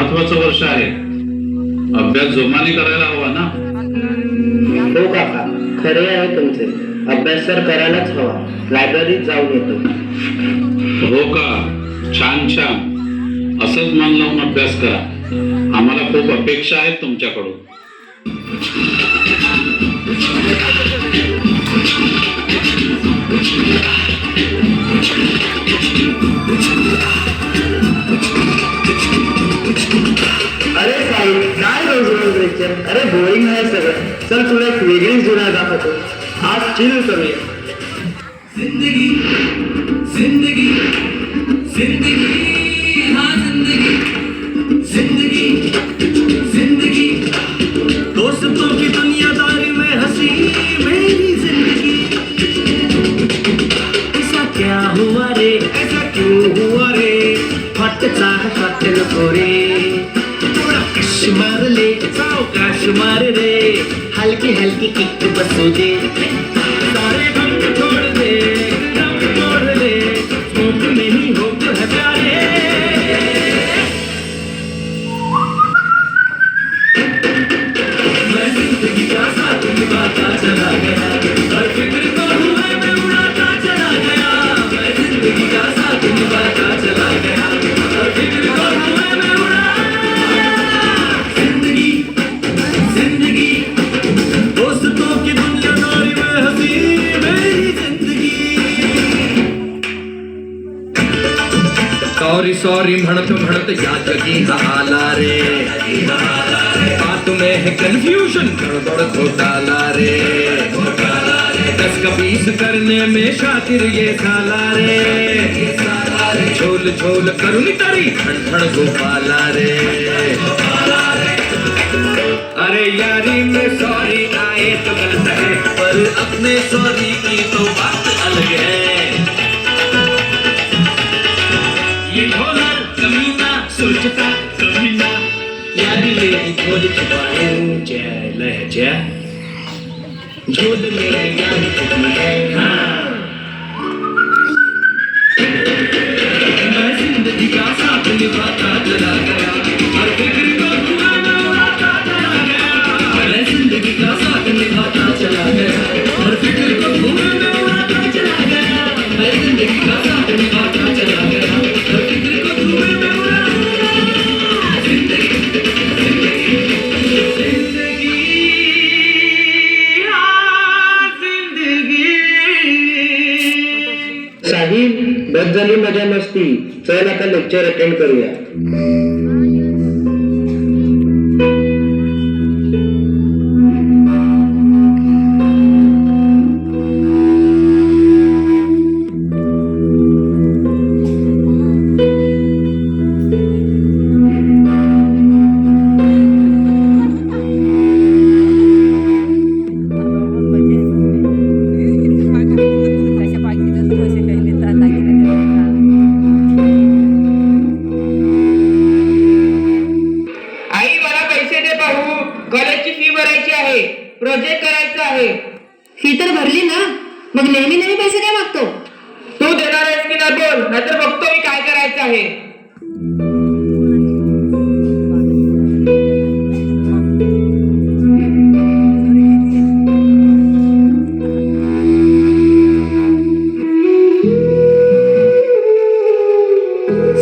महत्वाचं वर्ष आहे. अभ्यास जोमाने करायला हवा ना? हो काका खरे आहे तुमचे. अभ्यास तर करायलाच हवा. लायब्ररीत जाऊन येतो. हो का? छान छान. असंच मन लावून अभ्यास करा. आम्हाला खूप अपेक्षा आहेत तुमच्याकडून. अरे साहेब काय रोज रोज लेक्चर अरे बोरिंग आहे सगळं. चल तुला एक वेगळीच जुना दाखवतो. आज चिल करूया. जिंदगी जिंदगी. super soothing सॉरी म्हणत म्हणत या जगी हा आला रे। बात में है कंफ्यूजन गड़बड़ घोटाला रे। दस का बीस करने में शातिर ये साला रे। झोल झोल करुणी तारी धड़ गोपाला रे। अरे यारी में सॉरी आए तो गलत है, पर अपने सॉरी की तो बात अलग है। सोचता समझना यारी मेरी खोज छुपाए जय लहजा झोल मेरे यार छुपी है हाँ मैं ज़िंदगी का साथ निभाता चला गया हर फ़िक्र बस झाली मजा मस्ती चल आता लेक्चर अटेंड करूया. नाही बघतो मी काय करायचं आहे.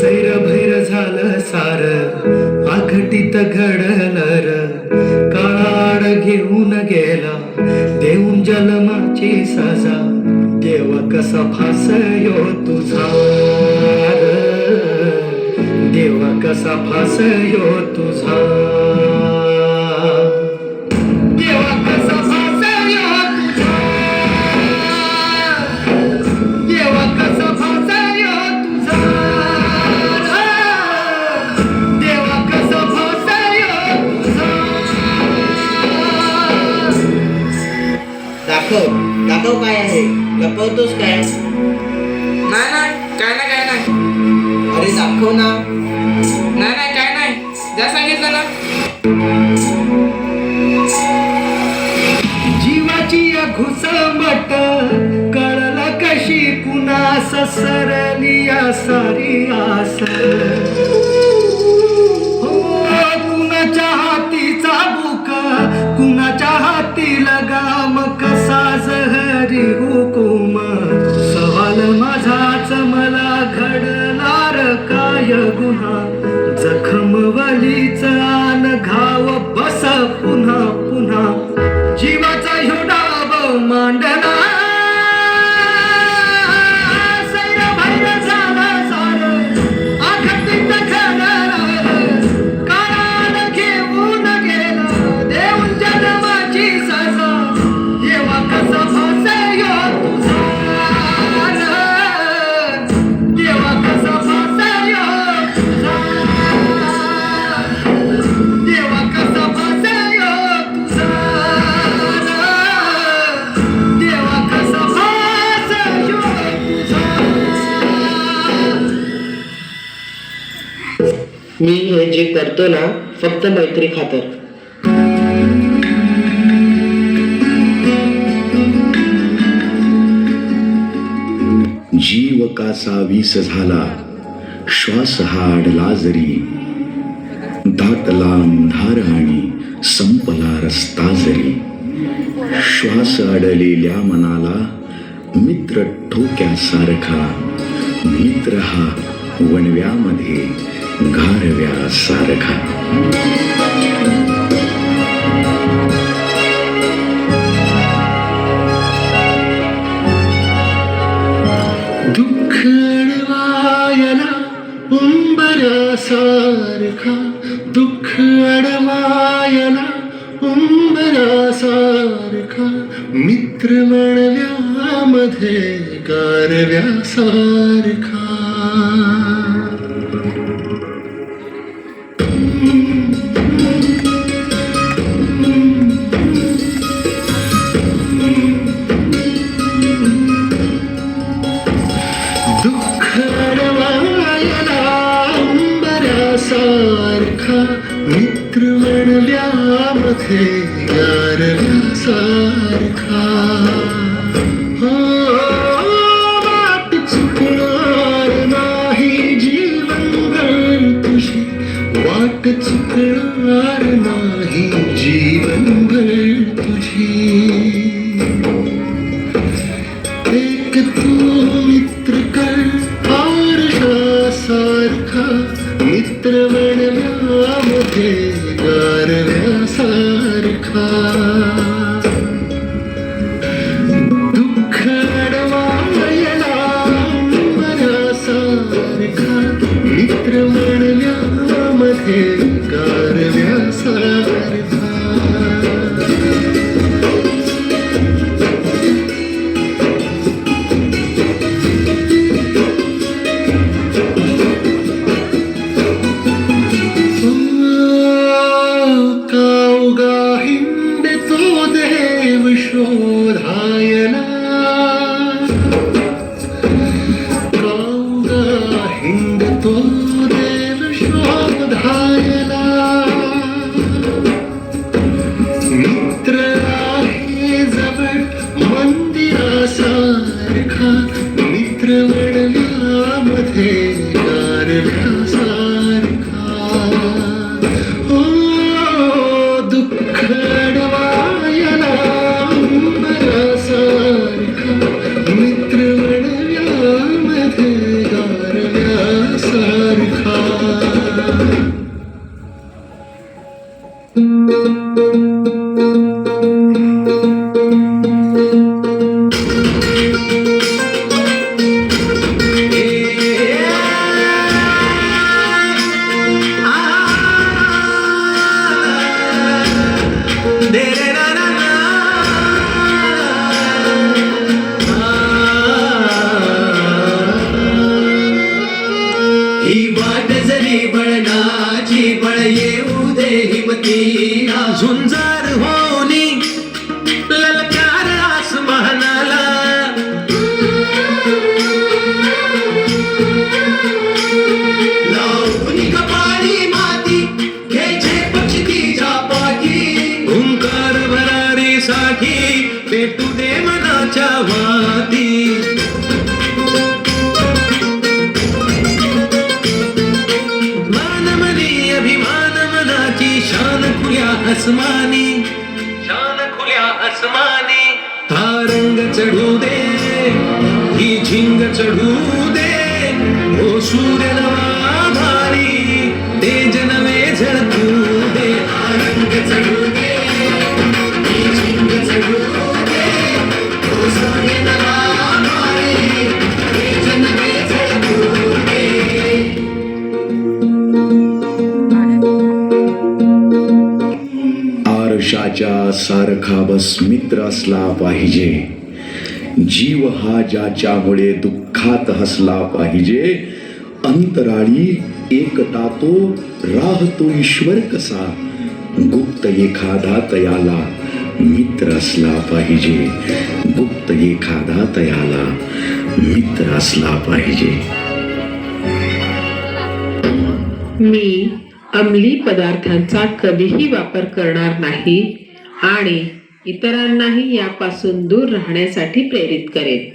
घटित घडलर झालं सार आघटीत काळाड घेऊन गेला देऊन जन्माची सजा. देव कसा फासयो हो तुझा. केव्हा कसा फासयो तुझा. देव कसा फासयो तुझा. देवा कसा तुझा. देवा कसा तुझा. दाखव दाखव काय आहे? लपवतोस काय? नाही नाही काय नाही. जा सांगितलं ना. जीवाची या घुसळमट कळला कशी पुन्हा सरली या सारी आस करतो ना फक्त मैत्री खातर. जीव कासा वीस झाला श्वास हा अडला जरी दातला अंधार आणि संपला रस्ता जरी. श्वास अडलेल्या मनाला मित्र ठोक्यासारखा मित्र हा वणव्यामध्ये. गारव्या सारखा दुःखडवायला उंबरा सारखा दुःख अडवायला उंबरा सारखा मित्र म्हणव्यामध्ये कारव्या सारखा सारखा मित्र म्हणल्यामध्ये गारल्यासारखा देवशोधायना काङ्गा हिन्दतो देवशोधायना मित्र आहे जवळ मंदिरासारखा मित्र वडला मध्ये Thank you. आसमानी। शान खुल्या आसमानी। हा रंग चढू दे ही झिंग चढू दे ओ सूर्य नवा ज्याच्या सारखा बस मित्र असला पाहिजे. जीव हा ज्याच्यामुळे दुःखात हसला पाहिजे. अंतराळी एकता तो राहतो ईश्वर कसा? गुप्त एखादा तयाला मित्र असला पाहिजे. गुप्त एखादा तयाला मित्र असला पाहिजे. मी अंमली पदार्थांचा कधीही वापर करणार नाही. आणि इतरांनाही यापासून दूर राहण्यासाठी प्रेरित करेन